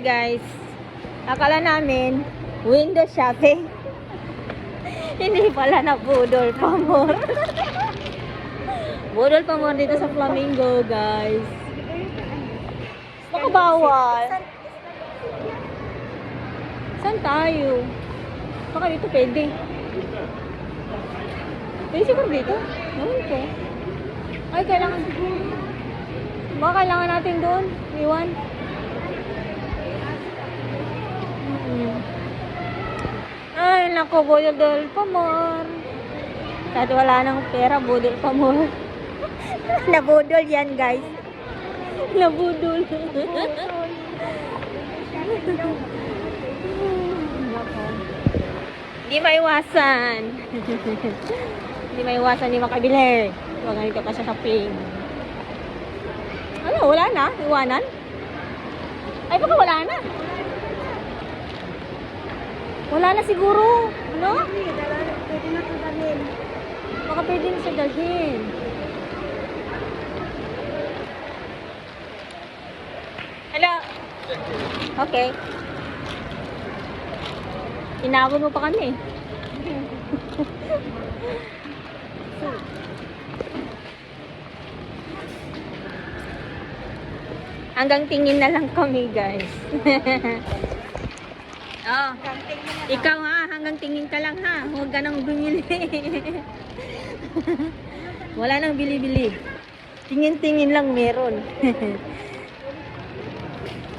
guys. Akala namin, window shopping. Hindi pala na budol pa more. budol pa more dito sa Flamingo guys. Baka bawal. Saan tayo? Baka dito pwede. Pwede siguro dito? Ewan ko. Ay, kailangan. Baka kailangan natin doon. Iwan. Mm. Naku, budol pa more. Kahit wala nang pera, budol pa more. Nabudol yan, guys. Nabudol. Hindi maiwasan. Hindi maiwasan, hindi makabili. Huwag ganito ka sa shopping. Ano, wala na? Iwanan? Ay, baka wala na. Wala na siguro. Ano? Pwede na ito dalhin. Baka pwede na siya dalhin. Hello? Okay. Inabot mo pa kami. Hanggang tingin na lang kami, guys. oh, ikaw ha, hanggang tingin ka lang ha. Huwag ka bumili. Wala nang bili-bili. Tingin-tingin lang meron.